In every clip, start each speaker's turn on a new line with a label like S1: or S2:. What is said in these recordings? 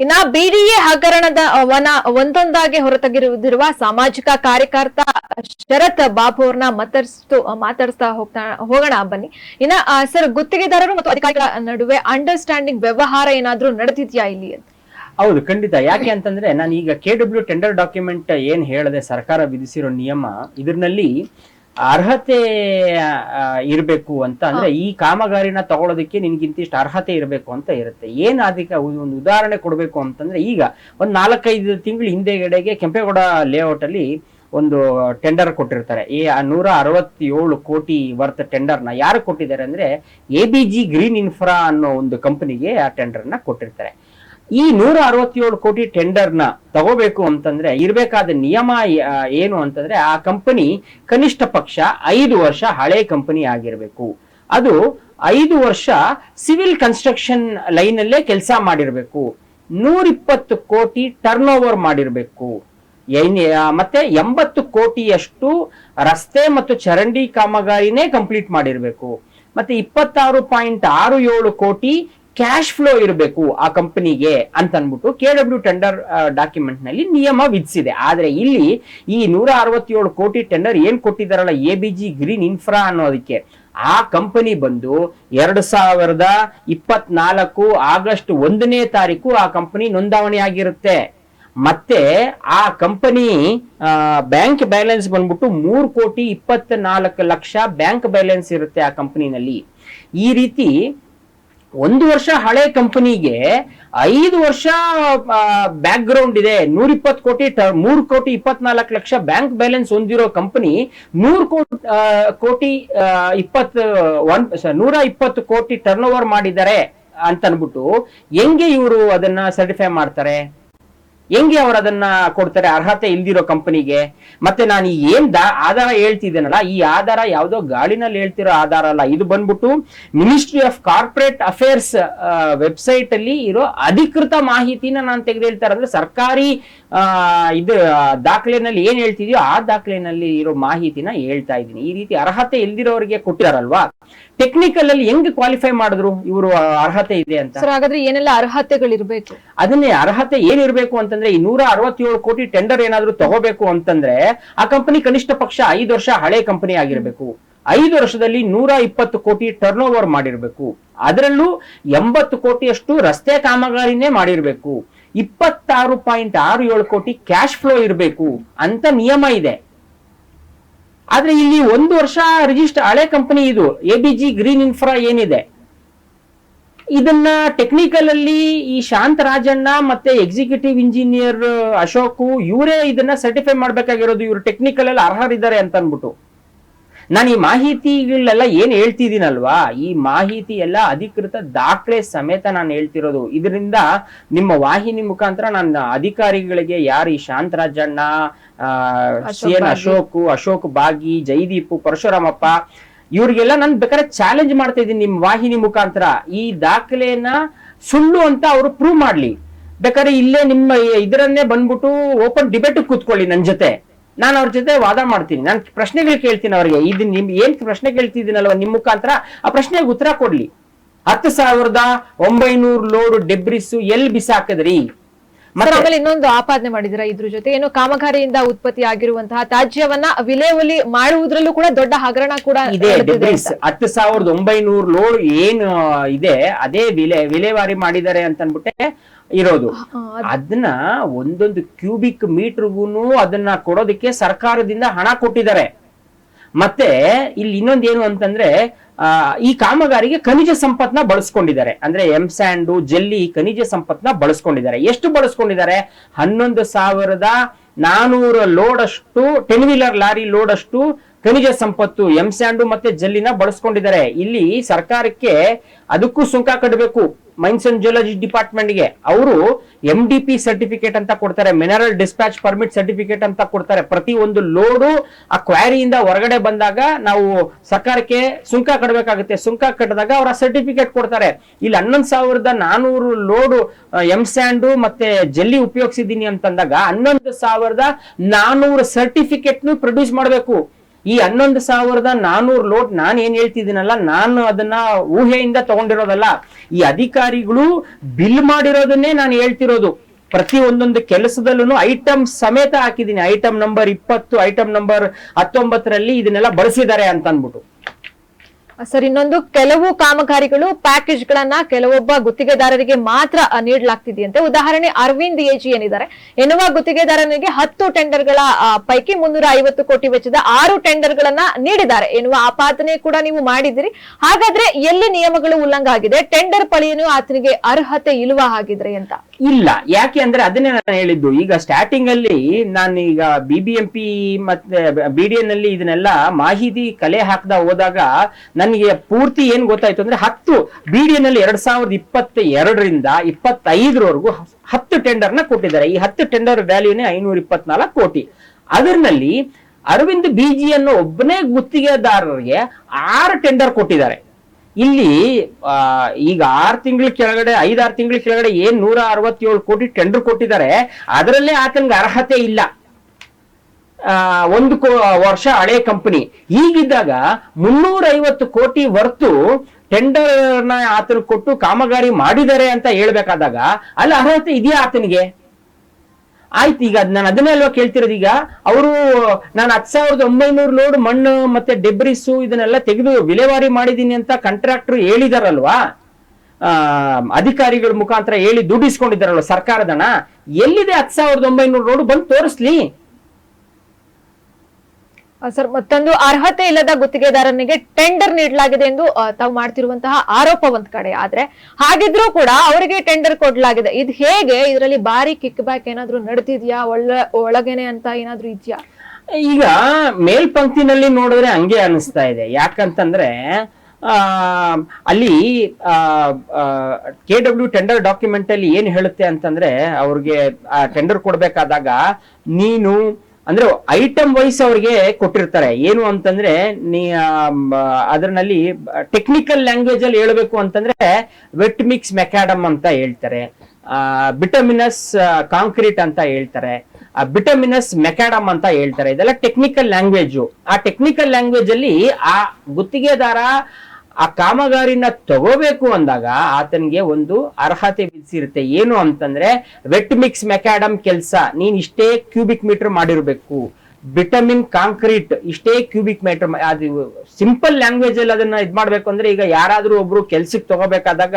S1: ಇನ್ನ ಬಿಡಿಎ ಹಗರಣದ ವನ ಒಂದೊಂದಾಗಿ ಹೊರತಗಿರುವುದಿರುವ ಸಾಮಾಜಿಕ ಕಾರ್ಯಕರ್ತ ಶರತ್ ಬಾಬು ಅವ್ರನ್ನ ಮತ್ತಷ್ಟು ಮಾತಾಡಿಸ್ತಾ ಹೋಗ್ತಾ, ಹೋಗೋಣ ಬನ್ನಿ. ಇನ್ನ ಸರ್, ಗುತ್ತಿಗೆದಾರರು ಮತ್ತು ಅಧಿಕಾರಿಗಳ ನಡುವೆ ಅಂಡರ್ಸ್ಟ್ಯಾಂಡಿಂಗ್ ವ್ಯವಹಾರ ಏನಾದ್ರೂ ನಡೆದಿದ್ಯಾ ಇಲ್ಲಿ ಅಂತ?
S2: ಹೌದು, ಖಂಡಿತ. ಯಾಕೆ ಅಂತಂದ್ರೆ ನಾನು ಈಗ ಕೆ ಡಬ್ಲ್ಯೂ ಟೆಂಡರ್ ಡಾಕ್ಯುಮೆಂಟ್ ಏನ್ ಹೇಳಿದೆ ಸರ್ಕಾರ ವಿಧಿಸಿರೋ ನಿಯಮ ಇದ್ರಲ್ಲಿ ಅರ್ಹತೆ ಇರಬೇಕು ಅಂತ ಅಂದ್ರೆ ಈ ಕಾಮಗಾರಿನ ತಗೊಳ್ಳೋದಕ್ಕೆ ನಿನ್ಗಿಂತಿಷ್ಟು ಅರ್ಹತೆ ಇರಬೇಕು ಅಂತ ಇರುತ್ತೆ. ಏನ್ ಅದಕ್ಕೆ ಒಂದು ಉದಾಹರಣೆ ಕೊಡಬೇಕು ಅಂತಂದ್ರೆ ಈಗ ಒಂದ್ ನಾಲ್ಕೈದು ತಿಂಗಳು ಹಿಂದೆಗಡೆಗೆ ಕೆಂಪೇಗೌಡ ಲೇಔಟ್ ಅಲ್ಲಿ ಒಂದು ಟೆಂಡರ್ ಕೊಟ್ಟಿರ್ತಾರೆ. ಈ ನೂರ ಅರವತ್ತೇಳು ಕೋಟಿ ವರ್ತ್ ಟೆಂಡರ್ನ ಯಾರು ಕೊಟ್ಟಿದ್ದಾರೆ ಅಂದ್ರೆ A B G green infra ಅನ್ನೋ ಒಂದು ಕಂಪನಿಗೆ ಆ ಟೆಂಡರ್ನ ಕೊಟ್ಟಿರ್ತಾರೆ. ಈ ನೂರ ಅರವತ್ತೇಳು ಕೋಟಿ ಟೆಂಡರ್ನ ತಗೋಬೇಕು ಅಂತಂದ್ರೆ ಇರಬೇಕಾದ ನಿಯಮ ಏನು ಅಂತಂದ್ರೆ ಆ ಕಂಪನಿ ಕನಿಷ್ಠ ಪಕ್ಷ ಐದು ವರ್ಷ ಹಳೆ ಕಂಪನಿ ಆಗಿರಬೇಕು. ಅದು ಐದು ವರ್ಷ ಸಿವಿಲ್ ಕನ್ಸ್ಟ್ರಕ್ಷನ್ ಲೈನ್ ಅಲ್ಲೇ ಕೆಲಸ ಮಾಡಿರಬೇಕು. ನೂರಿಪ್ಪತ್ತು ಕೋಟಿ ಟರ್ನ್ ಓವರ್ ಮಾಡಿರಬೇಕು ಮತ್ತೆ ಎಂಬತ್ತು ಕೋಟಿಯಷ್ಟು ರಸ್ತೆ ಮತ್ತು ಚರಂಡಿ ಕಾಮಗಾರಿನೇ ಕಂಪ್ಲೀಟ್ ಮಾಡಿರಬೇಕು. ಮತ್ತೆ ಇಪ್ಪತ್ತಾರು ಪಾಯಿಂಟ್ ಆರು ಏಳು ಕೋಟಿ ಕ್ಯಾಶ್ ಫ್ಲೋ ಇರಬೇಕು ಆ ಕಂಪನಿಗೆ ಅಂತ ಅನ್ಬಿಟ್ಟು ಕೆ ಡಬ್ಲ್ಯೂ ಟೆಂಡರ್ ಡಾಕ್ಯುಮೆಂಟ್ನಲ್ಲಿ ನಿಯಮ ವಿಧಿಸಿದೆ. ಆದ್ರೆ ಇಲ್ಲಿ ಈ ನೂರ ಅರವತ್ತೇಳು ಕೋಟಿ ಟೆಂಡರ್ ಏನ್ ಕೊಟ್ಟಿದಾರಲ್ಲ A B G green infra ಅನ್ನೋದಕ್ಕೆ. ಆ ಕಂಪನಿ ಬಂದು ಎರಡು ಸಾವಿರದ ಇಪ್ಪತ್ನಾಲ್ಕು ಆಗಸ್ಟ್ ಒಂದನೇ ತಾರೀಕು ಆ ಕಂಪನಿ ನೋಂದಾವಣಿ ಆಗಿರುತ್ತೆ. ಮತ್ತೆ ಆ ಕಂಪನಿ ಬ್ಯಾಂಕ್ ಬ್ಯಾಲೆನ್ಸ್ ಬಂದ್ಬಿಟ್ಟು ಮೂರು ಕೋಟಿ ಇಪ್ಪತ್ತ ನಾಲ್ಕು ಲಕ್ಷ ಬ್ಯಾಂಕ್ ಬ್ಯಾಲೆನ್ಸ್ ಇರುತ್ತೆ ಆ ಕಂಪನಿನಲ್ಲಿ ಈ ರೀತಿ ಒಂದು ವರ್ಷ ಹಳೆ ಕಂಪನಿಗೆ ಐದು ವರ್ಷ ಬ್ಯಾಕ್ ಗ್ರೌಂಡ್ ಇದೆ. ನೂರ ಇಪ್ಪತ್ತು ಕೋಟಿ ಮೂರು ಕೋಟಿ ಇಪ್ಪತ್ನಾಲ್ಕು ಲಕ್ಷ ಬ್ಯಾಂಕ್ ಬ್ಯಾಲೆನ್ಸ್ ಹೊಂದಿರೋ ಕಂಪನಿ ನೂರು ಕೋಟಿ ಇಪ್ಪತ್ತು, ಒನ್ ನೂರ ಇಪ್ಪತ್ತು ಕೋಟಿ ಟರ್ನ್ ಓವರ್ ಮಾಡಿದ್ದಾರೆ ಅಂತ ಅನ್ಬಿಟ್ಟು ಹೆಂಗೆ ಇವರು ಅದನ್ನ ಸರ್ಟಿಫೈ ಮಾಡ್ತಾರೆ? ಹೆಂಗೆ ಅವ್ರು ಅದನ್ನ ಕೊಡ್ತಾರೆ? ಅರ್ಹತೆ ಇಲ್ದಿರೋ ಕಂಪನಿಗೆ. ಮತ್ತೆ ನಾನು ಈ ಏನ್ ದಾ- ಆಧಾರ ಹೇಳ್ತಿದ್ದೇನಲ್ಲ ಈ ಆಧಾರ ಯಾವುದೋ ಗಾಳಿನಲ್ಲಿ ಹೇಳ್ತಿರೋ ಆಧಾರ ಅಲ್ಲ. ಇದು ಬಂದ್ಬಿಟ್ಟು ministry of corporate affairs website ಅಲ್ಲಿ ಇರೋ ಅಧಿಕೃತ ಮಾಹಿತಿನ ನಾನು ತೆಗೆದು ಹೇಳ್ತಾರೆ ಅಂದ್ರೆ ಸರ್ಕಾರಿ ಆ, ಇದು ದಾಖಲೆನಲ್ಲಿ ಏನ್ ಹೇಳ್ತಿದ್ಯೋ ಆ ದಾಖಲೆನಲ್ಲಿ ಇರೋ ಮಾಹಿತಿನ ಹೇಳ್ತಾ ಇದ್ದೀನಿ. ಈ ರೀತಿ ಅರ್ಹತೆ ಇಲ್ದಿರೋರಿಗೆ ಕೊಟ್ಟಿದಾರಲ್ವಾ? ಟೆಕ್ನಿಕಲ್ ಅಲ್ಲಿ ಹೆಂಗ್ ಕ್ವಾಲಿಫೈ ಮಾಡಿದ್ರು? ಇವರು ಅರ್ಹತೆ ಇದೆ ಅಂತ.
S1: ಹಾಗಾದ್ರೆ ಏನೆಲ್ಲ ಅರ್ಹತೆಗಳಿರ್ಬೇಕು?
S2: ಅದನ್ನೇ ಅರ್ಹತೆ ಏನಿರ್ಬೇಕು ಅಂತಂದ್ರೆ ಈ ನೂರ ಅರವತ್ತೇಳು ಕೋಟಿ ಟೆಂಡರ್ ಏನಾದ್ರೂ ತಗೋಬೇಕು ಅಂತಂದ್ರೆ ಆ ಕಂಪನಿ ಕನಿಷ್ಠ ಪಕ್ಷ ಐದು ವರ್ಷ ಹಳೆ ಕಂಪನಿ ಆಗಿರ್ಬೇಕು. ಐದು ವರ್ಷದಲ್ಲಿ ನೂರ ಇಪ್ಪತ್ತು ಕೋಟಿ ಟರ್ನ್ ಓವರ್ ಮಾಡಿರ್ಬೇಕು. ಅದರಲ್ಲೂ ಎಂಬತ್ತು ಕೋಟಿಯಷ್ಟು ರಸ್ತೆ ಕಾಮಗಾರಿನೇ ಮಾಡಿರ್ಬೇಕು. ಇಪ್ಪತ್ತಾರು ಪಾಯಿಂಟ್ ಆರು ಏಳು ಕೋಟಿ ಕ್ಯಾಶ್ ಫ್ಲೋ ಇರಬೇಕು ಅಂತ ನಿಯಮ ಇದೆ. ಆದ್ರೆ ಇಲ್ಲಿ ಒಂದು ವರ್ಷ ರಿಜಿಸ್ಟರ್ ಹಳೆ ಕಂಪನಿ ಇದು ಎ ಗ್ರೀನ್ ಇನ್ಫ್ರಾ ಏನಿದೆ? ಇದನ್ನ ಟೆಕ್ನಿಕಲ್ ಅಲ್ಲಿ ಈ ಶಾಂತ ರಾಜಣ್ಣ ಮತ್ತೆ ಎಕ್ಸಿಕ್ಯೂಟಿವ್ ಇಂಜಿನಿಯರ್ ಅಶೋಕ್ ಇವರೇ ಇದನ್ನ ಸರ್ಟಿಫೈ ಮಾಡ್ಬೇಕಾಗಿರೋದು. ಇವರು ಟೆಕ್ನಿಕಲ್ ಅಲ್ಲಿ ಅರ್ಹರಿದ್ದಾರೆ ಅಂತ ಅನ್ಬಿಟ್ಟು ನಾನು ಈ ಮಾಹಿತಿಗಳೆಲ್ಲ ಏನ್ ಹೇಳ್ತಿದ್ದೀನಲ್ವಾ? ಈ ಮಾಹಿತಿ ಎಲ್ಲ ಅಧಿಕೃತ ದಾಖಲೆ ಸಮೇತ ನಾನು ಹೇಳ್ತಿರೋದು. ಇದರಿಂದ ನಿಮ್ಮ ವಾಹಿನಿ ಮುಖಾಂತರ ನನ್ನ ಅಧಿಕಾರಿಗಳಿಗೆ ಯಾರು ಈ ಶಾಂತ ರಾಜಣ್ಣ
S1: ಅಶೋಕ್
S2: ಸಿ ಎನ್. ಅಶೋಕ್ ಅಶೋಕ್ ಬಾಗಿ ಜೈದೀಪ್ ಪರಶುರಾಮಪ್ಪ ಇವ್ರಿಗೆಲ್ಲ ನಾನು ಬೇಕಾದ್ರೆ ಚಾಲೆಂಜ್ ಮಾಡ್ತಾ ಇದ್ದೀನಿ ನಿಮ್ಮ ವಾಹಿನಿ ಮುಖಾಂತರ. ಈ ದಾಖಲೆಯನ್ನ ಸುಳ್ಳು ಅಂತ ಅವರು ಪ್ರೂವ್ ಮಾಡ್ಲಿ. ಬೇಕಾದ್ರೆ ಇಲ್ಲೇ ನಿಮ್ಮ ಇದರನ್ನೇ ಬಂದ್ಬಿಟ್ಟು ಓಪನ್ ಡಿಬೇಟ್ ಕೂತ್ಕೊಳ್ಳಿ ನನ್ನ ಜೊತೆ. ನಾನು ಅವ್ರ ಜೊತೆ ವಾದ ಮಾಡ್ತೀನಿ. ನಾನು ಪ್ರಶ್ನೆಗಳು ಕೇಳ್ತೀನಿ ಅವ್ರಿಗೆ. ಇದು ನಿಮ್ ಏನ್ ಪ್ರಶ್ನೆ ಕೇಳ್ತಿದ್ದೀನಲ್ವ ನಿಮ್ ಮುಖಾಂತರ? ಆ ಪ್ರಶ್ನೆಗೆ ಉತ್ತರ ಕೊಡ್ಲಿ. ಹತ್ತು ಸಾವಿರದ ಒಂಬೈನೂರು ಲೋಡ್ ಡೆಬ್ರಿಸ್ ಎಲ್ಲಿ ಬಿಸಾಕಿದ್ರಿ?
S1: ಆಮೇಲೆ ಇನ್ನೊಂದು ಆಪಾದನೆ ಮಾಡಿದಿರ ಇದ್ರ ಜೊತೆ? ಏನು ಕಾಮಗಾರಿಯಿಂದ ಉತ್ಪತ್ತಿ ಆಗಿರುವಂತಹ ತ್ಯಾಜ್ಯವನ್ನ ವಿಲೇವಲಿ ಮಾಡುವುದ್ರಲ್ಲೂ ಕೂಡ ದೊಡ್ಡ ಹಗರಣ ಕೂಡ
S2: ಇದೆ. ಹತ್ತು ಸಾವಿರದ ಒಂಬೈನೂರು ಲೋಡ್ ಏನು ಇದೆ ಅದೇ ವಿಲೆ ವಿಲೇವಾರಿ ಮಾಡಿದ್ದಾರೆ ಅಂತ ಅನ್ಬಿಟ್ಟೆ ಇರೋದು ಅದನ್ನ ಒಂದೊಂದು ಕ್ಯೂಬಿಕ್ ಮೀಟರ್ಗೂನು ಅದನ್ನ ಕೊಡೋದಕ್ಕೆ ಸರ್ಕಾರದಿಂದ ಹಣ ಕೊಟ್ಟಿದ್ದಾರೆ. ಮತ್ತೆ ಇಲ್ಲಿ ಇನ್ನೊಂದೇನು ಏನು ಅಂತಂದ್ರೆ ಈ ಕಾಮಗಾರಿಗೆ ಖನಿಜ ಸಂಪತ್ನ ಬಳಸ್ಕೊಂಡಿದ್ದಾರೆ. ಅಂದ್ರೆ ಎಂ ಸ್ಯಾಂಡು, ಜೆಲ್ಲಿ ಖನಿಜ ಸಂಪತ್ನ ಬಳಸ್ಕೊಂಡಿದ್ದಾರೆ. ಎಷ್ಟು ಬಳಸ್ಕೊಂಡಿದ್ದಾರೆ? ಹನ್ನೊಂದು ಸಾವಿರದ ನಾನೂರ ಲೋಡ್ ಅಷ್ಟು ಟೆನ್ ವೀಲರ್ ಲಾರಿ ಲೋಡ್ ಅಷ್ಟು ಖನಿಜ ಸಂಪತ್ತು ಎಂ ಸ್ಯಾಂಡು ಮತ್ತೆ ಜಲ್ಲಿನ ಬಳಸ್ಕೊಂಡಿದ್ದಾರೆ. ಇಲ್ಲಿ ಸರ್ಕಾರಕ್ಕೆ ಅದಕ್ಕೂ ಸುಂಕ ಕಟ್ಟಬೇಕು ಮೈನ್ಸ್ ಅಂಡ್ ಜಿಯೋಲಜಿ ಡಿಪಾರ್ಟ್ಮೆಂಟ್ಗೆ. ಅವರು ಎಂ ಡಿ ಪಿ ಸರ್ಟಿಫಿಕೇಟ್ ಅಂತ ಕೊಡ್ತಾರೆ ಮಿನರಲ್ ಡಿಸ್ಪ್ಯಾಚ್ ಪರ್ಮಿಟ್ ಸರ್ಟಿಫಿಕೇಟ್ ಅಂತ ಕೊಡ್ತಾರೆ. ಪ್ರತಿ ಒಂದು ಲೋಡು ಆ ಕ್ವಾರಿಯಿಂದ ಹೊರಗಡೆ ಬಂದಾಗ ನಾವು ಸರ್ಕಾರಕ್ಕೆ ಸುಂಕ ಕಟ್ಟಬೇಕಾಗುತ್ತೆ ಸುಂಕ ಕಟ್ಟಿದಾಗ ಅವರ ಸರ್ಟಿಫಿಕೇಟ್ ಕೊಡ್ತಾರೆ. ಇಲ್ಲಿ ಹನ್ನೊಂದು ಸಾವಿರದ ನಾನೂರು ಲೋಡು ಎಂ ಸ್ಯಾಂಡು ಮತ್ತೆ ಜಲ್ಲಿ ಉಪಯೋಗಿಸಿದ್ದೀನಿ ಅಂತಂದಾಗ ಹನ್ನೊಂದು ಸಾವಿರದ ನಾನೂರು ಸರ್ಟಿಫಿಕೇಟ್ನು ಪ್ರೊಡ್ಯೂಸ್ ಮಾಡಬೇಕು. ಈ ಹನ್ನೊಂದು ಸಾವಿರದ ನಾನೂರು ಲೋಟ್ ನಾನು ಏನ್ ಹೇಳ್ತಿದ್ದೀನಲ್ಲ, ನಾನು ಅದನ್ನ ಊಹೆಯಿಂದ ತಗೊಂಡಿರೋದಲ್ಲ. ಈ ಅಧಿಕಾರಿಗಳು ಬಿಲ್ ಮಾಡಿರೋದನ್ನೇ ನಾನು ಹೇಳ್ತಿರೋದು. ಪ್ರತಿ ಒಂದೊಂದು ಕೆಲಸದಲ್ಲೂ ಐಟಮ್ ಸಮೇತ ಹಾಕಿದ್ದೀನಿ. ಐಟಮ್ ನಂಬರ್ ಇಪ್ಪತ್ತು ಐಟಮ್ ನಂಬರ್ ಹತ್ತೊಂಬತ್ತರಲ್ಲಿ ಇದನ್ನೆಲ್ಲ ಬಳಸಿದ್ದಾರೆ ಅಂತ ಅಂದ್ಬಿಟ್ಟು
S1: ಸರ್, ಇನ್ನೊಂದು, ಕೆಲವು ಕಾಮಗಾರಿಗಳು ಪ್ಯಾಕೇಜ್ ಗಳನ್ನ ಕೆಲವೊಬ್ಬ ಗುತ್ತಿಗೆದಾರರಿಗೆ ಮಾತ್ರ ನೀಡಲಾಗ್ತಿದೆಯಂತೆ. ಉದಾಹರಣೆ, ಅರವಿಂದ್ ಎಜಿ ಏನಿದ್ದಾರೆ. ಎನ್ನುವ ಗುತ್ತಿಗೆದಾರನಿಗೆ ಹತ್ತು ಟೆಂಡರ್ಗಳ ಪೈಕಿ ಮುನ್ನೂರ ಐವತ್ತು ಕೋಟಿ ವೆಚ್ಚದ ಆರು ಟೆಂಡರ್ ಗಳನ್ನ ನೀಡಿದ್ದಾರೆ. ಎನ್ನುವ ಆಪಾದನೆ ಕೂಡ ನೀವು ಮಾಡಿದಿರಿ ಹಾಗಾದ್ರೆ ಎಲ್ಲಿ ನಿಯಮಗಳು ಉಲ್ಲಂಘ ಆಗಿದೆ? ಟೆಂಡರ್ ಪಳಿಯನು ಆತನಿಗೆ ಅರ್ಹತೆ ಇಲ್ವಾ ಹಾಗಿದ್ರೆ ಅಂತ?
S2: ಇಲ್ಲ. ಯಾಕೆ ಅಂದ್ರೆ ಅದನ್ನೇ ನಾನು ಹೇಳಿದ್ದು. ಈಗ ಸ್ಟಾರ್ಟಿಂಗ್ ಅಲ್ಲಿ ನಾನು ಈಗ ಬಿ ಬಿ ಎಂ ಪಿ ಮತ್ತೆ ಬಿಡಿಎನ್ ಅಲ್ಲಿ ಇದನ್ನೆಲ್ಲ ಮಾಹಿತಿ ಕಲೆ ಹಾಕ್ದ ಹೋದಾಗ ನನಗೆ ಪೂರ್ತಿ ಏನ್ ಗೊತ್ತಾಯ್ತು ಅಂದ್ರೆ ಹತ್ತು ಬಿಡಿಎನಲ್ಲಿ ಎರಡ್ ಸಾವಿರದ ಇಪ್ಪತ್ತ ಎರಡರಿಂದ ಇಪ್ಪತ್ತೈದರವರೆಗೂ ಹತ್ತು ಟೆಂಡರ್ನ ಕೊಟ್ಟಿದ್ದಾರೆ. ಈ ಹತ್ತು ಟೆಂಡರ್ ವ್ಯಾಲ್ಯೂನೇ ಐನೂರ ಇಪ್ಪತ್ನಾಲ್ಕು ಕೋಟಿ. ಅದರಲ್ಲಿ ಅರವಿಂದ್ ಬಿಜಿ ಅನ್ನೋ ಒಬ್ಬನೇ ಗುತ್ತಿಗೆದಾರರಿಗೆ ಆರು ಟೆಂಡರ್ ಕೊಟ್ಟಿದ್ದಾರೆ. ಇಲ್ಲಿ ಈಗ ಆರು ತಿಂಗಳ ಕೆಳಗಡೆ, ಐದಾರು ತಿಂಗಳ ಕೆಳಗಡೆ ಏನ್ ನೂರ ಅರವತ್ತೇಳು ಕೋಟಿ ಟೆಂಡರ್ ಕೊಟ್ಟಿದ್ದಾರೆ. ಅದರಲ್ಲೇ ಆತನಿಗೆ ಅರ್ಹತೆ ಇಲ್ಲ. ಒಂದು ವರ್ಷ ಹಳೆ ಕಂಪನಿ ಈಗಿದ್ದಾಗ ಮುನ್ನೂರ ಐವತ್ತು ಕೋಟಿ ಟೆಂಡರ್ನ ಆತನ ಕೊಟ್ಟು ಕಾಮಗಾರಿ ಮಾಡಿದ್ದಾರೆ ಅಂತ ಹೇಳ್ಬೇಕಾದಾಗ ಅಲ್ಲಿ ಅರ್ಹತೆ ಇದೆಯಾ ಆತನಿಗೆ? ಆಯ್ತು, ಈಗ ನಾನು ಅದನ್ನೇ ಅಲ್ವಾ ಕೇಳ್ತಿರೋದು? ಈಗ ಅವರು, ನಾನು ಹತ್ತು ಸಾವಿರದ ಒಂಬೈನೂರು ಲೋಡ್ ಮಣ್ಣು ಮತ್ತೆ ಡೆಬ್ರಿಸು ಇದನ್ನೆಲ್ಲ ತೆಗೆದು ವಿಲೇವಾರಿ ಮಾಡಿದ್ದೀನಿ ಅಂತ ಕಾಂಟ್ರಾಕ್ಟರ್ ಹೇಳಿದಾರಲ್ವಾ? ಅಧಿಕಾರಿಗಳ ಮುಖಾಂತರ ಹೇಳಿ ದುಡ್ಡು ಇಸ್ಕೊಂಡಿದ್ದಾರಲ್ವ ಸರ್ಕಾರದನ ಎಲ್ಲಿದೆ ಹತ್ತು ಸಾವಿರದ ಒಂಬೈನೂರು ಲೋಡ್ ಬಂದು ತೋರಿಸ್ಲಿ?
S1: ಸರ್, ಮತ್ತೊಂದು ಅರ್ಹತೆ ಇಲ್ಲದ ಗುತ್ತಿಗೆದಾರನಿಗೆ ಟೆಂಡರ್ ನೀಡಲಾಗಿದೆ ಎಂದು ತಾವು ಮಾಡ್ತಿರುವಂತಹ ಆರೋಪ ಒಂದ್ ಕಡೆ. ಆದ್ರೆ ಹಾಗಿದ್ರೂ ಕೂಡ ಅವರಿಗೆ ಟೆಂಡರ್ ಕೊಡ್ಲಾಗಿದೆ. ಇದು ಹೇಗೆ? ಇದರಲ್ಲಿ ಭಾರಿ ಕಿಕ್ ಬ್ಯಾಕ್ ಏನಾದ್ರೂ ನಡೆದಿದ್ಯಾ? ಒಳ್ಳೆ, ಒಳಗೇನೆ ಅಂತ ಏನಾದ್ರೂ ಇದೆಯಾ?
S2: ಈಗ ಮೇಲ್ಪಂಕ್ತಿನಲ್ಲಿ ನೋಡಿದ್ರೆ ಹಂಗೆ ಅನಿಸ್ತಾ ಇದೆ. ಯಾಕಂತಂದ್ರೆ ಅಲ್ಲಿ ಕೆ ಡಬ್ಲ್ಯೂ ಟೆಂಡರ್ ಡಾಕ್ಯುಮೆಂಟ್ ಅಲ್ಲಿ ಏನ್ ಹೇಳುತ್ತೆ ಅಂತಂದ್ರೆ, ಅವ್ರಿಗೆ ಟೆಂಡರ್ ಕೊಡ್ಬೇಕಾದಾಗ ನೀನು ಅಂದ್ರೆ ಐಟಮ್ ವೈಸ್ ಅವ್ರಿಗೆ ಕೊಟ್ಟಿರ್ತಾರೆ. ಏನು ಅಂತಂದ್ರೆ, ನೀ ಅದರಲ್ಲಿ ಟೆಕ್ನಿಕಲ್ ಲ್ಯಾಂಗ್ವೇಜ್ ಅಲ್ಲಿ ಹೇಳ್ಬೇಕು ಅಂತಂದ್ರೆ ವೆಟ್ ಮಿಕ್ಸ್ ಮೆಕ್ಯಾಡಮ್ ಅಂತ ಹೇಳ್ತಾರೆ. ಬಿಟಮಿನಸ್ ಕಾಂಕ್ರೀಟ್ ಅಂತ ಹೇಳ್ತಾರೆ. ಬಿಟಮಿನಸ್ ಮೆಕ್ಯಾಡಮ್ ಅಂತ ಹೇಳ್ತಾರೆ. ಇದೆಲ್ಲ ಟೆಕ್ನಿಕಲ್ ಲ್ಯಾಂಗ್ವೇಜು ಆ ಟೆಕ್ನಿಕಲ್ ಲ್ಯಾಂಗ್ವೇಜ್ ಅಲ್ಲಿ ಆ ಗುತ್ತಿಗೆದಾರ ಆ ಕಾಮಗಾರಿನ ತಗೋಬೇಕು ಅಂದಾಗ ಆತನಿಗೆ ಒಂದು ಅರ್ಹತೆ ವಿಧಿಸಿರುತ್ತೆ. ಏನು ಅಂತಂದ್ರೆ ವೆಟ್ ಮಿಕ್ಸ್ ಮೆಕ್ಯಾಡಮ್ ಕೆಲಸ, ನೀನ್ ಇಷ್ಟೇ ಕ್ಯೂಬಿಕ್ ಮೀಟರ್ ಮಾಡಿರ್ಬೇಕು. ಬಿಟಮಿನ್ ಕಾಂಕ್ರೀಟ್ ಇಷ್ಟೇ ಕ್ಯೂಬಿಕ್ ಮೀಟರ್ ಅದು ಸಿಂಪಲ್ ಲ್ಯಾಂಗ್ವೇಜ್ ಅಲ್ಲಿ ಅದನ್ನ ಇದ್ ಮಾಡ್ಬೇಕು ಅಂದ್ರೆ ಈಗ ಯಾರಾದ್ರೂ ಒಬ್ರು ಕೆಲ್ಸಕ್ಕೆ ತಗೋಬೇಕಾದಾಗ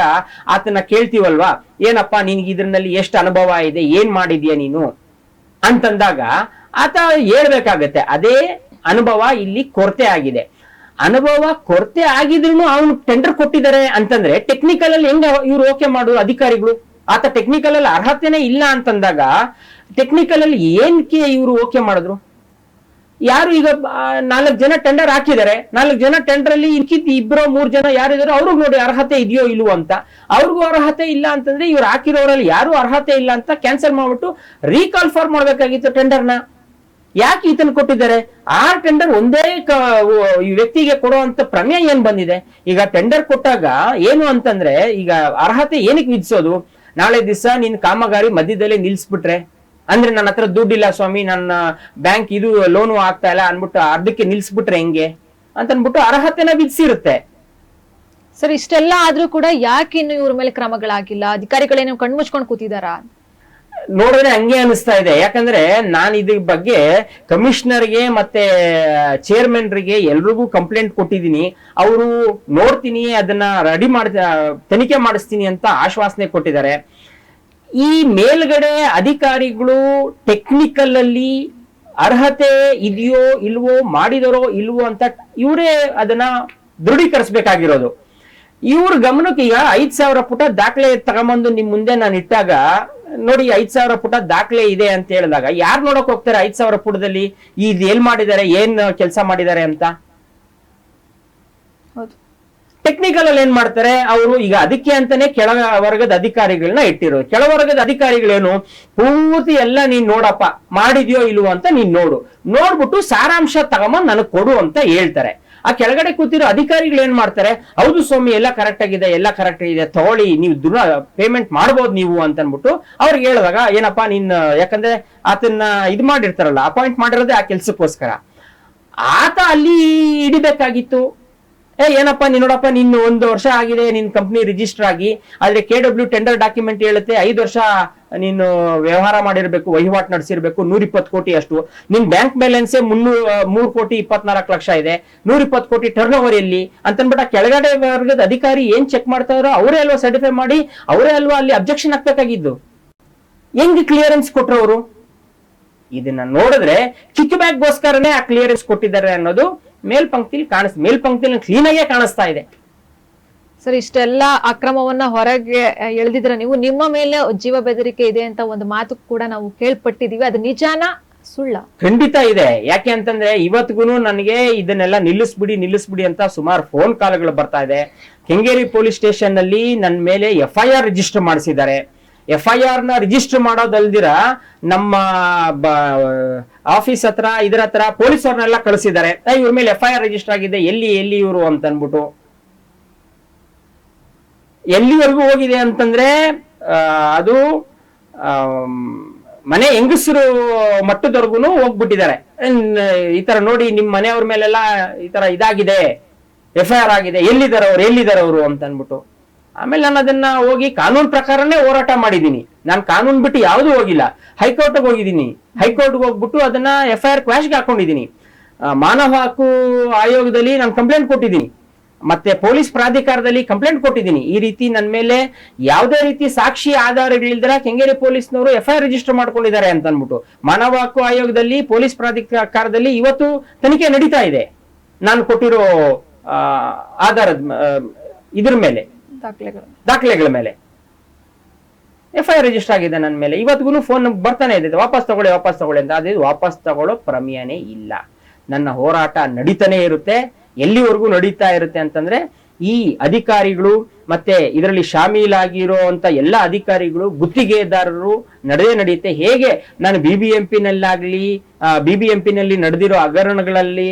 S2: ಆತನ ಕೇಳ್ತೀವಲ್ವಾ? ಏನಪ್ಪಾ, ನಿನ್ಗೆ ಇದ್ರಲ್ಲಿ ಎಷ್ಟು ಅನುಭವ ಇದೆ? ಏನ್ ಮಾಡಿದ್ಯಾ ನೀನು? ಅಂತಂದಾಗ ಆತ ಹೇಳ್ಬೇಕಾಗತ್ತೆ. ಅದೇ ಅನುಭವ ಇಲ್ಲಿ ಕೊರತೆ ಆಗಿದೆ. ಅನುಭವ ಕೊರತೆ ಆಗಿದ್ರು ಅವನು ಟೆಂಡರ್ ಕೊಟ್ಟಿದ್ದಾರೆ ಅಂತಂದ್ರೆ ಟೆಕ್ನಿಕಲ್ ಅಲ್ಲಿ ಹೆಂಗ ಇವ್ರು ಓಕೆ ಮಾಡೋದು ಅಧಿಕಾರಿಗಳು? ಆತ ಟೆಕ್ನಿಕಲ್ ಅಲ್ಲಿ ಅರ್ಹತೆನೇ ಇಲ್ಲ ಅಂತಂದಾಗ ಟೆಕ್ನಿಕಲ್ ಅಲ್ಲಿ ಏನಕ್ಕೆ ಇವರು ಓಕೆ ಮಾಡಿದ್ರು? ಯಾರು ಈಗ ನಾಲ್ಕು ಜನ ಟೆಂಡರ್ ಹಾಕಿದ್ದಾರೆ ನಾಲ್ಕು ಜನ ಟೆಂಡರ್ ಅಲ್ಲಿ ಇಕ್ಕಿದ್ ಇಬ್ಬರೋ ಮೂರ್ ಜನ ಯಾರಿದಾರೋ ಅವ್ರಿಗೆ ನೋಡಿ ಅರ್ಹತೆ ಇದೆಯೋ ಇಲ್ವೋ ಅಂತ. ಅವ್ರಿಗೂ ಅರ್ಹತೆ ಇಲ್ಲ ಅಂತಂದ್ರೆ ಇವ್ರು ಹಾಕಿರೋರಲ್ಲಿ ಯಾರು ಅರ್ಹತೆ ಇಲ್ಲ ಅಂತ ಕ್ಯಾನ್ಸಲ್ ಮಾಡ್ಬಿಟ್ಟು ರೀಕಾಲ್ ಫಾರ್ ಮಾಡ್ಬೇಕಾಗಿತ್ತು ಟೆಂಡರ್ನ ಯಾಕೆ ಈತನ ಕೊಟ್ಟಿದ್ದಾರೆ? ಆ ಟೆಂಡರ್ ಒಂದೇ ವ್ಯಕ್ತಿಗೆ ಕೊಡುವಂತ ಪ್ರಮೇಯ ಏನ್ ಬಂದಿದೆ? ಈಗ ಟೆಂಡರ್ ಕೊಟ್ಟಾಗ ಏನು ಅಂತಂದ್ರೆ, ಈಗ ಅರ್ಹತೆ ಏನಕ್ಕೆ ವಿಧಿಸೋದು? ನಾಳೆ ದಿವಸ ನಿನ್ ಕಾಮಗಾರಿ ಮಧ್ಯದಲ್ಲೇ ನಿಲ್ಸ್ಬಿಟ್ರೆ. ಅಂದ್ರೆ ನನ್ನ ಹತ್ರ ದುಡ್ಡಿಲ್ಲ ಸ್ವಾಮಿ, ನನ್ನ ಬ್ಯಾಂಕ್ ಇದು ಲೋನು ಆಗ್ತಾ ಇಲ್ಲ ಅನ್ಬಿಟ್ಟು ಅರ್ಧಕ್ಕೆ ನಿಲ್ಸ್ಬಿಟ್ರೆ ಹೆಂಗೆ? ಅಂತ ಅನ್ಬಿಟ್ಟು ಅರ್ಹತೆನ ವಿಧಿಸಿರುತ್ತೆ.
S1: ಸರ್, ಇಷ್ಟೆಲ್ಲ ಆದ್ರೂ ಕೂಡ ಯಾಕೆ ಇನ್ನು ಇವ್ರ ಮೇಲೆ ಕ್ರಮಗಳಾಗಿಲ್ಲ? ಅಧಿಕಾರಿಗಳೇನು ಕಣ್ಮುಚ್ಕೊಂಡು ಕೂತಿದಾರಾ?
S2: ನೋಡಿದ್ರೆ ಹಂಗೆ ಅನಿಸ್ತಾ ಇದೆ. ಯಾಕಂದ್ರೆ ನಾನು ಇದ್ರ ಬಗ್ಗೆ ಕಮಿಷನರ್ಗೆ ಮತ್ತೆ ಚೇರ್ಮನ್ರಿಗೆ ಎಲ್ರಿಗೂ ಕಂಪ್ಲೇಂಟ್ ಕೊಟ್ಟಿದ್ದೀನಿ. ಅವರು ನೋಡ್ತೀನಿ, ಅದನ್ನ ರೆಡಿ ಮಾಡ ತನಿಖೆ ಮಾಡಿಸ್ತೀನಿ ಅಂತ ಆಶ್ವಾಸನೆ ಕೊಟ್ಟಿದ್ದಾರೆ. ಈ ಮೇಲ್ಗಡೆ ಅಧಿಕಾರಿಗಳು ಟೆಕ್ನಿಕಲ್ ಅಲ್ಲಿ ಅರ್ಹತೆ ಇದೆಯೋ ಇಲ್ವೋ, ಮಾಡಿದರೋ ಇಲ್ವೋ ಅಂತ ಇವರೇ ಅದನ್ನ ದೃಢೀಕರಿಸಬೇಕಾಗಿರೋದು. ಇವ್ರ ಗಮನಕ್ಕೆ ಈಗ ಐದ್ ಸಾವಿರ ಪುಟ ದಾಖಲೆ ತಗೊಂಬಂದು ನಿಮ್ ಮುಂದೆ ನಾನು ಇಟ್ಟಾಗ ನೋಡಿ ಐದ್ ಸಾವಿರ ಪುಟ ದಾಖಲೆ ಇದೆ ಅಂತ ಹೇಳಿದಾಗ ಯಾರು ನೋಡಕ್ ಹೋಗ್ತಾರೆ ಐದ್ ಸಾವಿರ ಪುಟದಲ್ಲಿ? ಇದು ಏನ್ ಮಾಡಿದ್ದಾರೆ ಏನ್ ಕೆಲಸ ಮಾಡಿದ್ದಾರೆ ಅಂತ?
S1: ಹೌದು.
S2: ಟೆಕ್ನಿಕಲ್ ಅಲ್ಲಿ ಏನ್ ಮಾಡ್ತಾರೆ? ಅವರು ಈಗ ಅದಕ್ಕೆ ಅಂತಾನೆ ಕೆಳ ವರ್ಗದ ಅಧಿಕಾರಿಗಳನ್ನ ಇಟ್ಟಿರೋದು. ಕೆಳವರ್ಗದ ಅಧಿಕಾರಿಗಳೇನು ಪೂರ್ತಿ ಎಲ್ಲ ನೀನ್ ನೋಡಪ್ಪ ಮಾಡಿದ್ಯೋ ಇಲ್ವೋ ಅಂತ ನೀನ್ ನೋಡು. ನೋಡ್ಬಿಟ್ಟು ಸಾರಾಂಶ ತಗೊಂಬಂದ್ ನನಗ್ ಕೊಡು ಅಂತ ಹೇಳ್ತಾರೆ. ಆ ಕೆಳಗಡೆ ಕೂತಿರೋ ಅಧಿಕಾರಿಗಳು ಏನ್ ಮಾಡ್ತಾರೆ? ಹೌದು ಸ್ವಾಮಿ, ಎಲ್ಲ ಕರೆಕ್ಟ್ ಆಗಿದೆ, ಎಲ್ಲ ಕರೆಕ್ಟ್ ಇದೆ, ತಗೊಳ್ಳಿ, ನೀವು ದುರ ಪೇಮೆಂಟ್ ಮಾಡ್ಬೋದು ನೀವು ಅಂತ ಅನ್ಬಿಟ್ಟು ಅವ್ರಿಗೆ ಹೇಳಿದಾಗ ಏನಪ್ಪಾ ನೀನ್, ಯಾಕಂದ್ರೆ ಆತನ್ನ ಇದ್ ಮಾಡಿರ್ತಾರಲ್ಲ ಅಪಾಯಿಂಟ್ ಮಾಡಿರೋದೇ ಆ ಕೆಲ್ಸಕ್ಕೋಸ್ಕರ. ಆತ ಅಲ್ಲಿ ಹಿಡಿಬೇಕಾಗಿತ್ತು. ಏ, ಏನಪ್ಪ, ನೀನ್ ನೋಡಪ್ಪ, ನಿನ್ನ ಒಂದು ವರ್ಷ ಆಗಿದೆ, ನಿನ್ ಕಂಪ್ನಿ ರಿಜಿಸ್ಟರ್ ಆಗಿ, ಆದ್ರೆ ಕೆ ಡಬ್ಲ್ಯೂ ಟೆಂಡರ್ ಡಾಕ್ಯುಮೆಂಟ್ ಹೇಳುತ್ತೆ, ಐದು ವರ್ಷ ನೀನು ವ್ಯವಹಾರ ಮಾಡಿರ್ಬೇಕು, ವಹಿವಾಟು ನಡೆಸಿರ್ಬೇಕು ನೂರ ಇಪ್ಪತ್ತು ಕೋಟಿ ಅಷ್ಟು. ನಿನ್ ಬ್ಯಾಂಕ್ ಬ್ಯಾಲೆನ್ಸ್ ಮುನ್ನೂರ ಮೂರ್ ಕೋಟಿ ಇಪ್ಪತ್ನಾಲ್ಕು ಲಕ್ಷ ಇದೆ. ನೂರ ಇಪ್ಪತ್ತು ಕೋಟಿ ಟರ್ನ್ ಓವರ್ ಎಲ್ಲಿ? ಅಂತನ್ಬಿಟ್ಟ ಕೆಳಗಡೆ ವರ್ಗದ ಅಧಿಕಾರಿ ಏನ್ ಚೆಕ್ ಮಾಡ್ತಾ ಅವರೇ ಅಲ್ವಾ ಸರ್ಟಿಫೈ ಮಾಡಿ, ಅವರೇ ಅಲ್ವಾ ಅಲ್ಲಿ ಅಬ್ಜೆಕ್ಷನ್ ಹಾಕ್ಬೇಕಾಗಿದ್ದು? ಹೆಂಗ್ ಕ್ಲಿಯರೆನ್ಸ್ ಕೊಟ್ರು ಅವರು? ಇದನ್ನ ನೋಡಿದ್ರೆ ಕಿಕ್ ಬ್ಯಾಕ್ ಗೋಸ್ಕರನೇ ಆ ಕ್ಲಿಯರೆನ್ಸ್ ಕೊಟ್ಟಿದ್ದಾರೆ ಅನ್ನೋದು ಮೇಲ್ಪಂಕ್ತಿಲಿ ಕಾಣಿಸ್ ಮೇಲ್ಪಂಕ್ತಿಲಿ ಕ್ಲೀನ್ ಆಗೇ ಕಾಣಿಸ್ತಾ ಇದೆ.
S1: ಸರ್ ಇಷ್ಟೆಲ್ಲ ಅಕ್ರಮವನ್ನ ಹೊರಗೆ ಎಳೆದಿದ್ರೆ ನೀವು? ನಿಮ್ಮ ಮೇಲೆ ಜೀವ ಬೆದರಿಕೆ ಇದೆ ಅಂತ ಒಂದು ಮಾತು ಕೂಡ ನಾವು ಕೇಳ್ಪಟ್ಟಿದೀವಿ ಅದು ನಿಜಾನ ಸುಳ್ಳ?
S2: ಖಂಡಿತ ಇದೆ. ಯಾಕೆ ಅಂತಂದ್ರೆ ಇವತ್ತಿಗೂ ನನಗೆ ಇದನ್ನೆಲ್ಲ ನಿಲ್ಲಿಸ್ಬಿಡಿ ನಿಲ್ಲಿಸ್ಬಿಡಿ ಅಂತ ಸುಮಾರು ಫೋನ್ ಕಾಲ್ಗಳು ಬರ್ತಾ ಇದೆ. ಕೆಂಗೇರಿ ಪೊಲೀಸ್ ಸ್ಟೇಷನ್ನಲ್ಲಿ ನನ್ನ ಮೇಲೆ ಎಫ್ ಐ ಆರ್ ರಿಜಿಸ್ಟರ್ ಮಾಡಿಸಿದ್ದಾರೆ. ಎಫ್ ಐ ಆರ್ನ ರಿಜಿಸ್ಟರ್ ಮಾಡೋದಲ್ದಿರ ನಮ್ಮ ಆಫೀಸ್ ಹತ್ರ, ಇದ್ರ ಹತ್ರ ಪೊಲೀಸ್ ಅವ್ರನ್ನೆಲ್ಲ ಕಳಿಸಿದ್ದಾರೆ ಇವ್ರ ಮೇಲೆ ಎಫ್ ಐ ಆರ್ ರಿಜಿಸ್ಟರ್ ಆಗಿದೆ, ಎಲ್ಲಿ ಎಲ್ಲಿ ಇವರು ಅಂತ ಅನ್ಬಿಟ್ಟು ಎಲ್ಲಿವರೆಗೂ ಹೋಗಿದೆ ಅಂತಂದ್ರೆ ಅದು ಮನೆ ಹೆಂಗಸರು ಮಟ್ಟದವರೆಗೂ ಹೋಗ್ಬಿಟ್ಟಿದ್ದಾರೆ. ಈ ತರ ನೋಡಿ ನಿಮ್ ಮನೆಯವ್ರ ಮೇಲೆಲ್ಲ ಈ ತರ ಇದಾಗಿದೆ. ಎಫ್ ಐ ಆರ್ ಆಗಿದೆ. ಎಲ್ಲಿದ್ದಾರೆ ಅವ್ರು? ಎಲ್ಲಿದ್ದಾರೆ ಅವರು ಅಂತ ಅನ್ಬಿಟ್ಟು ಆಮೇಲೆ ನಾನು ಅದನ್ನ ಹೋಗಿ ಕಾನೂನು ಪ್ರಕಾರನೇ ಹೋರಾಟ ಮಾಡಿದ್ದೀನಿ. ನಾನು ಕಾನೂನು ಬಿಟ್ಟು ಯಾವುದು ಹೋಗಿಲ್ಲ. ಹೈಕೋರ್ಟ್ಗೆ ಹೋಗಿದ್ದೀನಿ. ಹೈಕೋರ್ಟ್ಗೆ ಹೋಗ್ಬಿಟ್ಟು ಅದನ್ನ ಎಫ್ ಐ ಆರ್ ಕ್ವಾಶ್ಗೆ ಹಾಕೊಂಡಿದ್ದೀನಿ ಮಾನವ ಹಕ್ಕು ಆಯೋಗದಲ್ಲಿ ನಾನು ಕಂಪ್ಲೇಂಟ್ ಕೊಟ್ಟಿದ್ದೀನಿ. ಮತ್ತೆ ಪೊಲೀಸ್ ಪ್ರಾಧಿಕಾರದಲ್ಲಿ ಕಂಪ್ಲೇಂಟ್ ಕೊಟ್ಟಿದ್ದೀನಿ. ಈ ರೀತಿ ನನ್ನ ಮೇಲೆ ಯಾವುದೇ ರೀತಿ ಸಾಕ್ಷಿ ಆಧಾರಗಳಿಲ್ದರ ಕೆಂಗೇರಿ ಪೊಲೀಸ್ನವರು ಎಫ್ ಐ ರಿಜಿಸ್ಟರ್ ಮಾಡ್ಕೊಂಡಿದ್ದಾರೆ ಅಂತ ಅಂದ್ಬಿಟ್ಟು ಮಾನವ ಹಕ್ಕು ಆಯೋಗದಲ್ಲಿ ಪೊಲೀಸ್ ಪ್ರಾಧಿಕಾರದಲ್ಲಿ ಇವತ್ತು ತನಿಖೆ ನಡೀತಾ ಇದೆ. ನಾನು ಕೊಟ್ಟಿರೋ ಆಧಾರದ ಇದ್ರ ಮೇಲೆ.
S1: ದಾಖಲೆಗಳು.
S2: ಮೇಲೆ. ಎಫ್ ಐ ಆರ್ ರಿಜಿಸ್ಟರ್ ಆಗಿದೆ ನನ್ನ ಮೇಲೆ. ಇವತ್ತಿಗೂ ಫೋನ್ ಬರ್ತಾನೆ ಇದೆ. ವಾಪಸ್ ತಗೊಳ್ಳಿ ವಾಪಸ್ ತಗೊಳ್ಳಿ ಅಂತ. ಅದು ವಾಪಸ್ ತಗೊಳ್ಳೋ ಪ್ರಮೇಯನೇ ಇಲ್ಲ. ನನ್ನ ಹೋರಾಟ ನಡೀತಾನೆ ಇರುತ್ತೆ. ಎಲ್ಲಿವರೆಗೂ ನಡೀತಾ ಇರುತ್ತೆ ಅಂತಂದ್ರೆ ಈ ಅಧಿಕಾರಿಗಳು ಮತ್ತೆ ಇದರಲ್ಲಿ ಶಾಮೀಲಾಗಿರುವಂತ ಎಲ್ಲ ಅಧಿಕಾರಿಗಳು, ಗುತ್ತಿಗೆದಾರರು ನಡೆದೇ ನಡೆಯುತ್ತೆ. ಹೇಗೆ? ನಾನು ಬಿ ಬಿ ಎಂ ಪಿನಲ್ಲಾಗ್ಲಿ ಬಿ ಬಿ ಎಂ ಪಿನಲ್ಲಿ ನಡೆದಿರೋ ಹಗರಣಗಳಲ್ಲಿ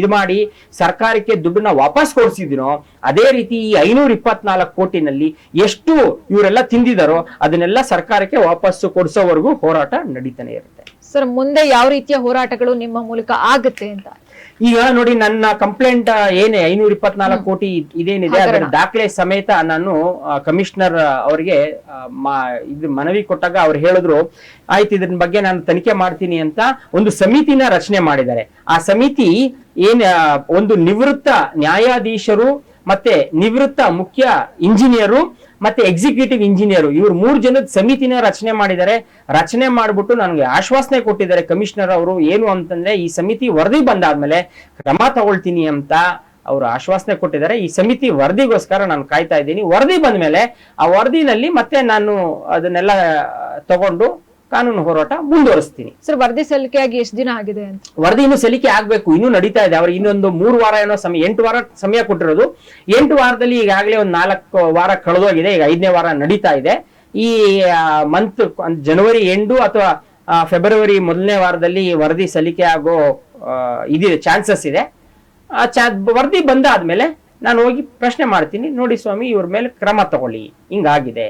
S2: ಇದು ಮಾಡಿ ಸರ್ಕಾರಕ್ಕೆ ದುಡ್ಡನ್ನ ವಾಪಸ್ ಕೊಡಿಸಿದಿನೋ, ಅದೇ ರೀತಿ ಈ ಐನೂರ ಇಪ್ಪತ್ನಾಲ್ಕು ಕೋಟಿನಲ್ಲಿ ಎಷ್ಟು ಇವರೆಲ್ಲ ತಿಂದಿದಾರೋ, ಅದನ್ನೆಲ್ಲ ಸರ್ಕಾರಕ್ಕೆ ವಾಪಸ್ಸು ಕೊಡಿಸೋವರೆಗೂ ಹೋರಾಟ ನಡೀತಾನೆ ಇರುತ್ತೆ.
S1: ಸರ್ ಮುಂದೆ ಯಾವ ರೀತಿಯ ಹೋರಾಟಗಳು ನಿಮ್ಮ ಮೂಲಕ ಆಗುತ್ತೆ ಅಂತ?
S2: ಈಗ ನೋಡಿ ನನ್ನ ಕಂಪ್ಲೇಂಟ್ ಏನೇ ಐನೂರ ಇಪ್ಪತ್ನಾಲ್ಕು ಕೋಟಿ ಇದೇನಿದೆ ಅದರ. ದಾಖಲೆ ಸಮೇತ ನಾನು ಕಮಿಷನರ್ ಅವರಿಗೆ ಇದು ಮನವಿ ಕೊಟ್ಟಾಗ ಅವ್ರು ಹೇಳಿದ್ರು ಆಯ್ತು ಇದ್ರ ಬಗ್ಗೆ ನಾನು ತನಿಖೆ ಮಾಡ್ತೀನಿ ಅಂತ ಒಂದು ಸಮಿತಿನ ರಚನೆ ಮಾಡಿದ್ದಾರೆ. ಆ ಸಮಿತಿ ಏನ್ ಒಂದು ನಿವೃತ್ತ ನ್ಯಾಯಾಧೀಶರು ಮತ್ತೆ ನಿವೃತ್ತ ಮುಖ್ಯ ಇಂಜಿನಿಯರು ಮತ್ತೆ ಎಕ್ಸಿಕ್ಯೂಟಿವ್ ಇಂಜಿನಿಯರ್ ಇವರು ಮೂರು ಜನದ ಸಮಿತಿನ ರಚನೆ ಮಾಡಿದ್ದಾರೆ. ರಚನೆ ಮಾಡಿಬಿಟ್ಟು ನನಗೆ ಆಶ್ವಾಸನೆ ಕೊಟ್ಟಿದ್ದಾರೆ ಕಮಿಷನರ್ ಅವರು. ಏನು ಅಂತಂದ್ರೆ, ಈ ಸಮಿತಿ ವರದಿ ಬಂದಾದ್ಮೇಲೆ ಕ್ರಮ ತಗೊಳ್ತೀನಿ ಅಂತ ಅವರು ಆಶ್ವಾಸನೆ ಕೊಟ್ಟಿದ್ದಾರೆ. ಈ ಸಮಿತಿ ವರದಿಗೋಸ್ಕರ ನಾನು ಕಾಯ್ತಾ ಇದ್ದೀನಿ. ವರದಿ ಬಂದ ಮೇಲೆ ಆ ವರದಿನಲ್ಲಿ ಮತ್ತೆ ನಾನು ಅದನ್ನೆಲ್ಲ ತಗೊಂಡು ಕಾನೂನು ಹೋರಾಟ ಮುಂದುವರಿಸ್ತೀನಿ.
S1: ಸರ್ ವರದಿ ಸಲ್ಲಿಕೆಯಾಗಿ ಎಷ್ಟು ದಿನ ಆಗಿದೆ ಅಂತ?
S2: ವರದಿ ಇನ್ನು ಸಲ್ಲಿಕೆ ಆಗ್ಬೇಕು ಇನ್ನೂ ನಡೀತಾ ಇದೆ. ಅವ್ರಿಗೆ ಇನ್ನೊಂದು ಮೂರು ವಾರ ಏನೋ ಸಮಯ ಎಂಟು ವಾರ ಸಮಯ ಕೊಟ್ಟಿರೋದು. ಎಂಟು ವಾರದಲ್ಲಿ ಈಗಾಗಲೇ ಒಂದು ನಾಲ್ಕು ವಾರ ಕಳೆದೋಗಿದೆ ಈಗ ಐದನೇ ವಾರ ನಡೀತಾ ಇದೆ. ಈ ಮಂತ್ ಜನವರಿ ಎಂಡು ಅಥವಾ ಫೆಬ್ರವರಿ ಮೊದಲನೇ ವಾರದಲ್ಲಿ ವರದಿ ಸಲ್ಲಿಕೆ ಆಗೋ ಇದಿದೆ ಚಾನ್ಸಸ್ ಇದೆ. ಆ ಚಾ ವರದಿ ಬಂದಾದ್ಮೇಲೆ ನಾನು ಹೋಗಿ ಪ್ರಶ್ನೆ ಮಾಡ್ತೀನಿ. ನೋಡಿ ಸ್ವಾಮಿ ಇವ್ರ ಮೇಲೆ ಕ್ರಮ ತಗೊಳ್ಳಿ. ಹಿಂಗಾಗಿದೆ.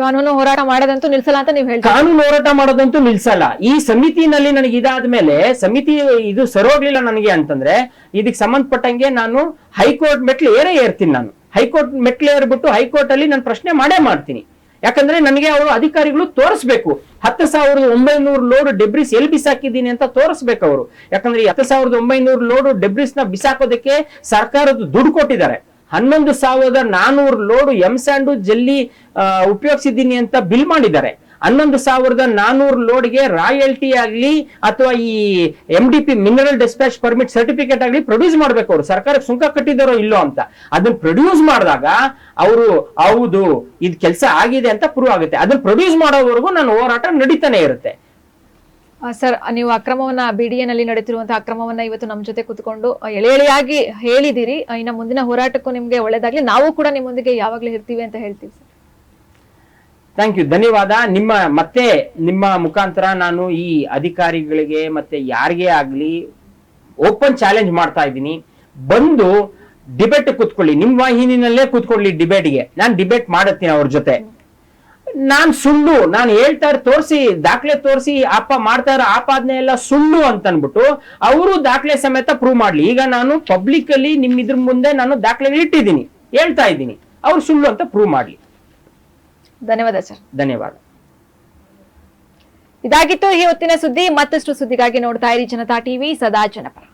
S1: ಕಾನೂನು ಹೋರಾಟ ಮಾಡೋದಂತೂ ನಿಲ್ಸಲ್ಲ ಅಂತ ನೀವು ಹೇಳ್ತೀರಾ?
S2: ಕಾನೂನು ಹೋರಾಟ ಮಾಡೋದಂತೂ ನಿಲ್ಸಲ್ಲ. ಈ ಸಮಿತಿನಲ್ಲಿ ನನಗೆ ಇದಾದ್ಮೇಲೆ ಸಮಿತಿ ಇದು ಸರೋಗ್ಲಿಲ್ಲ ನನಗೆ ಅಂತಂದ್ರೆ ಇದಕ್ಕೆ ಸಂಬಂಧಪಟ್ಟಂಗೆ ನಾನು ಹೈಕೋರ್ಟ್ ಮೆಟ್ಲು ಏರೇ ಏರ್ತೀನಿ ನಾನು. ಹೈಕೋರ್ಟ್ ಮೆಟ್ಲು ಏರ್ಬಿಟ್ಟು ಹೈಕೋರ್ಟ್ ಅಲ್ಲಿ ನಾನು ಪ್ರಶ್ನೆ ಮಾಡೇ ಮಾಡ್ತೀನಿ. ಯಾಕಂದ್ರೆ ನನಗೆ ಅವರು ಅಧಿಕಾರಿಗಳು ತೋರಿಸ್ಬೇಕು. ಹತ್ತು ಸಾವಿರದ ಒಂಬೈನೂರು ಲೋಡ್ ಡೆಬ್ರಿಸ್ ಎಲ್ಲಿ ಬಿಸಾಕಿದ್ದೀನಿ ಅಂತ ತೋರಿಸ್ಬೇಕು ಅವರು. ಯಾಕಂದ್ರೆ ಹತ್ತು ಸಾವಿರದ ಒಂಬೈನೂರು ಲೋಡ್ ಡೆಬ್ರಿಸ್ನ ಬಿಸಾಕೋದಕ್ಕೆ ಸರ್ಕಾರದ ದುಡ್ಡು ಕೊಟ್ಟಿದ್ದಾರೆ. ಹನ್ನೊಂದು ಸಾವಿರದ ನಾನೂರು ಲೋಡು ಎಂ ಸ್ಯಾಂಡು ಜಲ್ಲಿ ಉಪಯೋಗಿಸಿದ್ದೀನಿ ಅಂತ ಬಿಲ್ ಮಾಡಿದ್ದಾರೆ. ಹನ್ನೊಂದು ಸಾವಿರದ ನಾನೂರು ಲೋಡ್ಗೆ ರಾಯಲ್ಟಿ ಆಗಲಿ ಅಥವಾ ಈ M D P mineral dispatch permit certificate ಆಗಲಿ ಪ್ರೊಡ್ಯೂಸ್ ಮಾಡ್ಬೇಕು ಅವರು. ಸರ್ಕಾರಕ್ಕೆ ಸುಂಕ ಕಟ್ಟಿದಾರೋ ಇಲ್ಲೋ ಅಂತ. ಅದನ್ನ ಪ್ರೊಡ್ಯೂಸ್ ಮಾಡಿದಾಗ ಅವರು, ಹೌದು, ಇದು ಕೆಲಸ ಆಗಿದೆ ಅಂತ ಪ್ರೂವ್ ಆಗುತ್ತೆ. ಅದನ್ನ ಪ್ರೊಡ್ಯೂಸ್ ಮಾಡೋವರೆಗೂ ನಾನು ಹೋರಾಟ ನಡೀತಾನೆ ಇರುತ್ತೆ.
S1: ಸರ್, ನೀವು ಅಕ್ರಮವನ್ನ ಬಿಡಿಎನಲ್ಲಿ ನಡೆಯುತ್ತಿರುವಂತಹ ಅಕ್ರಮವನ್ನ ಇವತ್ತು ನಮ್ಮ ಜೊತೆ ಕೂತ್ಕೊಂಡು ಎಳೆ ಎಳೆಯಾಗಿ ಹೇಳಿದಿರಿ. ಇನ್ನು ಇನ್ನ ಮುಂದಿನ ಹೋರಾಟಕ್ಕೂ ನಿಮಗೆ ಒಳ್ಳೇದಾಗ್ಲಿ. ನಾವು ಕೂಡ ನಿಮ್ಮೊಂದಿಗೆ ಯಾವಾಗಲೂ ಇರ್ತೀವಿ ಅಂತ ಹೇಳ್ತೀವಿ, ಸರ್.
S2: ಥ್ಯಾಂಕ್ ಯು ಧನ್ಯವಾದ. ನಿಮ್ಮ, ಮತ್ತೆ ನಿಮ್ಮ ಮುಖಾಂತರ ನಾನು ಈ ಅಧಿಕಾರಿಗಳಿಗೆ ಮತ್ತೆ ಯಾರಿಗೆ ಆಗ್ಲಿ ಓಪನ್ ಚಾಲೆಂಜ್ ಮಾಡ್ತಾ ಇದ್ದೀನಿ. ಬಂದು ಡಿಬೇಟ್ ಕೂತ್ಕೊಳ್ಳಿ. ನಿಮ್ಮ ವಾಹಿನಿನಲ್ಲೇ ಕೂತ್ಕೊಳ್ಳಿ ಡಿಬೇಟ್ಗೆ ನಾನು ಡಿಬೇಟ್ ಮಾಡುತ್ತೀನಿ ಅವ್ರ ಜೊತೆ. ನಾನ್ ಸುಳ್ಳು ನಾನು ಹೇಳ್ತಾ ಇರೋ ತೋರಿಸಿ ದಾಖಲೆ ತೋರಿಸಿ ಅಪ್ಪ ಮಾಡ್ತಾ ಇರೋ ಆಪಾದನೆ ಎಲ್ಲ ಸುಳ್ಳು ಅಂತ ಅನ್ಬಿಟ್ಟು ಅವರು ದಾಖಲೆ ಸಮೇತ ಪ್ರೂವ್ ಮಾಡ್ಲಿ. ಈಗ ನಾನು ಪಬ್ಲಿಕ್ ಅಲ್ಲಿ ನಿಮ್ ಇದ್ರ ಮುಂದೆ ನಾನು ದಾಖಲೆ ಇಟ್ಟಿದ್ದೀನಿ ಹೇಳ್ತಾ ಇದ್ದೀನಿ. ಅವ್ರು ಸುಳ್ಳು ಅಂತ ಪ್ರೂವ್ ಮಾಡ್ಲಿ.
S1: ಧನ್ಯವಾದ ಸರ್.
S2: ಧನ್ಯವಾದ.
S1: ಇದಾಗಿತ್ತು ಈ ಹೊತ್ತಿನ ಸುದ್ದಿ ಮತ್ತಷ್ಟು ಸುದ್ದಿಗಾಗಿ ನೋಡ್ತಾ ಇರಿ ಜನತಾ ಟಿವಿ ಸದಾ ಜನಪರ.